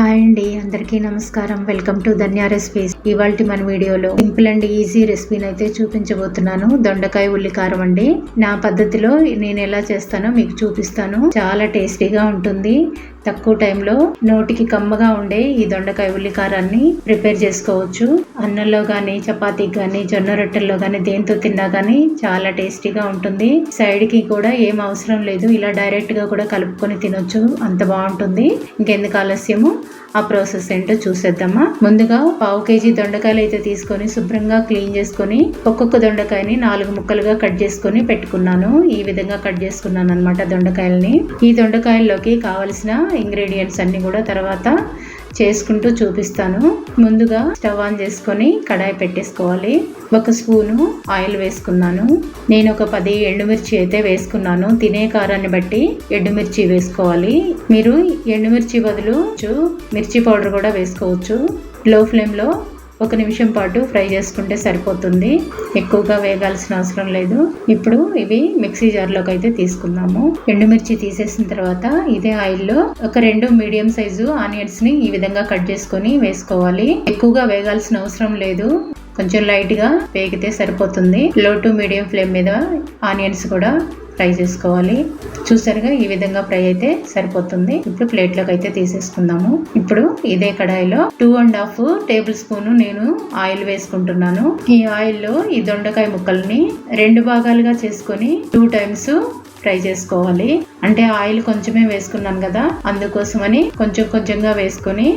Hi అండి అందరికీ నమస్కారం. వెల్కమ్ టు ధన్యా రెసిపీస్ ఇవాళ మన వీడియోలో సింపుల్ అండ్ ఈజీ రెసిపీని అయితే చూపించబోతున్నాను. దొండకాయ ఉల్లికారం అండి. నా పద్ధతిలో నేను ఎలా చేస్తానో మీకు చూపిస్తాను. చాలా టేస్టీగా ఉంటుంది. తక్కువ టైంలో నోటికి కమ్మగా ఉండే ఈ దొండకాయ ఉల్లికారాన్ని ప్రిపేర్ చేసుకోవచ్చు. అన్నంలో కానీ చపాతీకి కానీ జొన్న రొట్టెల్లో కానీ దేంతో తిన్నా కానీ చాలా టేస్టీగా ఉంటుంది. సైడ్కి కూడా ఏం అవసరం లేదు. ఇలా డైరెక్ట్గా కూడా కలుపుకొని తినొచ్చు. అంత బాగుంటుంది. ఇంకెందుకు ఆలస్యము? ఆ ప్రాసెస్ ఏంటో చూసేద్దామా? ముందుగా పావు కేజీ దొండకాయలు అయితే తీసుకొని శుభ్రంగా క్లీన్ చేసుకొని ఒక్కొక్క దొండకాయని నాలుగు ముక్కలుగా కట్ చేసుకొని పెట్టుకున్నాను. ఈ విధంగా కట్ చేసుకున్నాను అనమాట దొండకాయలని. ఈ దొండకాయల్లోకి కావలసిన ఇంగ్రీడియంట్స్ అన్ని కూడా తర్వాత చేసుకుంటూ చూపిస్తాను. ముందుగా స్టవ్ ఆన్ చేసుకొని కడాయి పెట్టేసుకోవాలి. ఒక స్పూను ఆయిల్ వేసుకున్నాను. నేను ఒక పది ఎండుమిర్చి అయితే వేసుకున్నాను. తినే కారాన్ని బట్టి ఎండుమిర్చి వేసుకోవాలి. మీరు ఎండుమిర్చి బదులు మిర్చి పౌడర్ కూడా వేసుకోవచ్చు. లో ఫ్లేమ్లో ఒక నిమిషం పాటు ఫ్రై చేసుకుంటే సరిపోతుంది. ఎక్కువగా వేగాల్సిన అవసరం లేదు. ఇప్పుడు ఇవి మిక్సీ జార్లోకి అయితే తీసుకుందాము. ఎండుమిర్చి తీసేసిన తర్వాత ఇదే ఆయిల్లో ఒక రెండు మీడియం సైజు ఆనియన్స్ని ఈ విధంగా కట్ చేసుకొని వేసుకోవాలి. ఎక్కువగా వేగాల్సిన అవసరం లేదు. కొంచెం లైట్గా వేగితే సరిపోతుంది. లో టు మీడియం ఫ్లేమ్ మీద ఆనియన్స్ కూడా ఫ్రై చేసుకోవాలి. చూసారుగా ఈ విధంగా ఫ్రై అయితే సరిపోతుంది. ఇప్పుడు ప్లేట్లోకి అయితే తీసేసుకుందాము. ఇప్పుడు ఇదే కడాయిలో two and half tablespoon నేను ఆయిల్ వేసుకుంటున్నాను. ఈ ఆయిల్లో ఈ దొండకాయ ముక్కల్ని రెండు భాగాలుగా చేసుకొని టూ టైమ్స్ ఫ్రై చేసుకోవాలి. అంటే ఆయిల్ కొంచెమే వేసుకున్నాను కదా అందుకోసమని కొంచెం కొంచెంగా వేసుకొని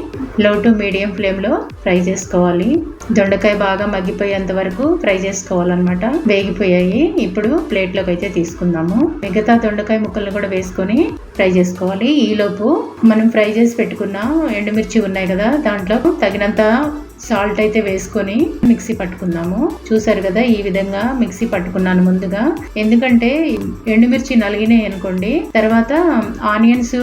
లో టు మీడియం ఫ్లేమ్లో ఫ్రై చేసుకోవాలి. దొండకాయ బాగా మగ్గిపోయేంత వరకు ఫ్రై చేసుకోవాలన్నమాట. వేగిపోయాయి. ఇప్పుడు ప్లేట్లోకి అయితే తీసుకుందాము. మిగతా దొండకాయ ముక్కలు కూడా వేసుకొని ఫ్రై చేసుకోవాలి. ఈలోపు మనం ఫ్రై చేసి పెట్టుకున్న ఎండుమిర్చి ఉన్నాయి కదా దాంట్లో తగినంత సాల్ట్ అయితే వేసుకొని మిక్సీ పట్టుకుందాము. చూసారు కదా ఈ విధంగా మిక్సీ పట్టుకున్నాను ముందుగా. ఎందుకంటే ఎండుమిర్చి నలిగినాయి అనుకోండి తర్వాత ఆనియన్స్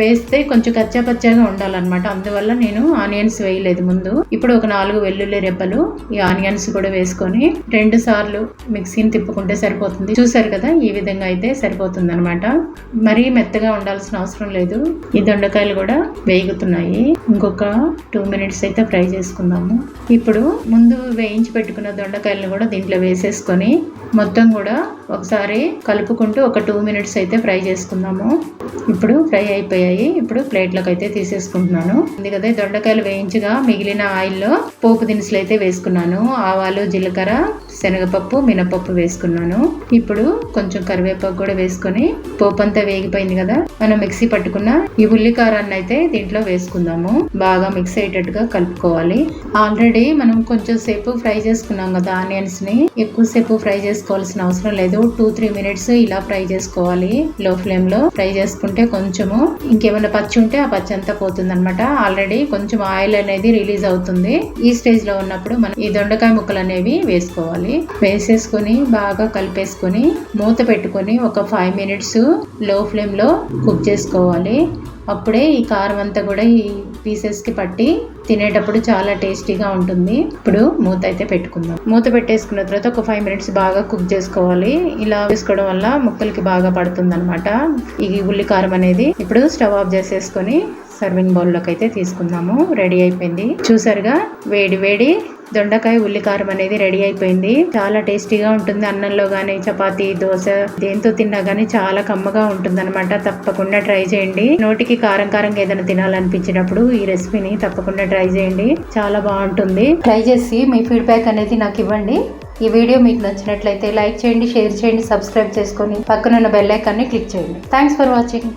వేస్తే కొంచెం కచ్చా పచ్చగా ఉండాలన్నమాట. అందువల్ల నేను ఆనియన్స్ వేయలేదు ముందు. ఇప్పుడు ఒక నాలుగు వెల్లుల్లి రెబ్బలు ఈ ఆనియన్స్ కూడా వేసుకొని రెండు సార్లు మిక్సీని తిప్పుకుంటే సరిపోతుంది. చూసారు కదా ఈ విధంగా అయితే సరిపోతుంది అనమాట మరీ మెత్తగా ఉండాల్సిన అవసరం లేదు. ఈ దొండకాయలు కూడా వేగుతున్నాయి. ఇంకొక టూ మినిట్స్ అయితే ఫ్రై చేసుకుందాం వేసుకుందాము. ఇప్పుడు ముందు వేయించి పెట్టుకున్న దొండకాయలను కూడా దీంట్లో వేసేసుకొని మొత్తం కూడా ఒకసారి కలుపుకుంటూ ఒక టూ మినిట్స్ అయితే ఫ్రై చేసుకుందాము. ఇప్పుడు ఫ్రై అయిపోయాయి. ఇప్పుడు ప్లేట్లోకి అయితే తీసేసుకుంటున్నాను. కదా దొండకాయలు వేయించగా మిగిలిన ఆయిల్లో పోపు దినుసులు అయితే వేసుకున్నాను. ఆవాలు జీలకర్ర శనగపప్పు మినపప్పు వేసుకున్నాను. ఇప్పుడు కొంచెం కరివేపాకు కూడా వేసుకొని పోపు అంతా వేగిపోయింది కదా మనం మిక్సీ పట్టుకున్న ఈ ఉల్లికారాన్ని అయితే దీంట్లో వేసుకుందాము. బాగా మిక్స్ అయ్యేటట్టుగా కలుపుకోవాలి. ఆల్రెడీ మనం కొంచెం సేపు ఫ్రై చేసుకున్నాం కదా ఆనియన్స్ని. ఎక్కువసేపు ఫ్రై చేసుకోవాల్సిన అవసరం లేదు. టూ త్రీ మినిట్స్ ఇలా ఫ్రై చేసుకోవాలి. లో ఫ్లేమ్లో ఫ్రై చేసుకుంటే కొంచెము ఇంకేమైనా పచ్చి ఉంటే ఆ పచ్చి అంతా పోతుంది అనమాట ఆల్రెడీ కొంచెం ఆయిల్ అనేది రిలీజ్ అవుతుంది. ఈ స్టేజ్లో ఉన్నప్పుడు మనం ఈ దొండకాయ ముక్కలు అనేవి వేసుకోవాలి. వేసేసుకొని బాగా కలిపేసుకొని మూత పెట్టుకొని ఒక ఫైవ్ మినిట్స్లో ఫ్లేమ్లో కుక్ చేసుకోవాలి. అప్పుడే ఈ కారం అంతా కూడా ఈ పీసెస్కి పట్టి తినేటప్పుడు చాలా టేస్టీగా ఉంటుంది. ఇప్పుడు మూత అయితే పెట్టుకుందాం. మూత పెట్టేసుకున్న తర్వాత ఒక ఫైవ్ మినిట్స్ బాగా కుక్ చేసుకోవాలి. ఇలా వేసుకోవడం వల్ల ముక్కలకి బాగా పడుతుంది అనమాట ఈ ఉల్లి కారం అనేది ఇప్పుడు స్టవ్ ఆఫ్ చేసేసుకొని సర్వింగ్ బౌల్లోకి అయితే తీసుకుందాము. రెడీ అయిపోయింది. చూసారుగా? వేడి వేడి దొండకాయ ఉల్లికారం అనేది రెడీ అయిపోయింది. చాలా టేస్టీగా ఉంటుంది అన్నంలో కానీ చపాతి దోశ దేంతో తిన్నా కానీ చాలా కమ్మగా ఉంటుంది అనమాట తప్పకుండా ట్రై చేయండి. నోటికి కారం కారంగా ఏదైనా తినాలనిపించినప్పుడు ఈ రెసిపీని తప్పకుండా ట్రై చేయండి. చాలా బాగుంటుంది. ట్రై చేసి మీ ఫీడ్బ్యాక్ అనేది నాకు ఇవ్వండి. ఈ వీడియో మీకు నచ్చినట్లయితే లైక్ చేయండి షేర్ చేయండి సబ్స్క్రైబ్ చేసుకొని పక్కనున్న బెల్ ఐకాన్ని క్లిక్ చేయండి. Thanks for watching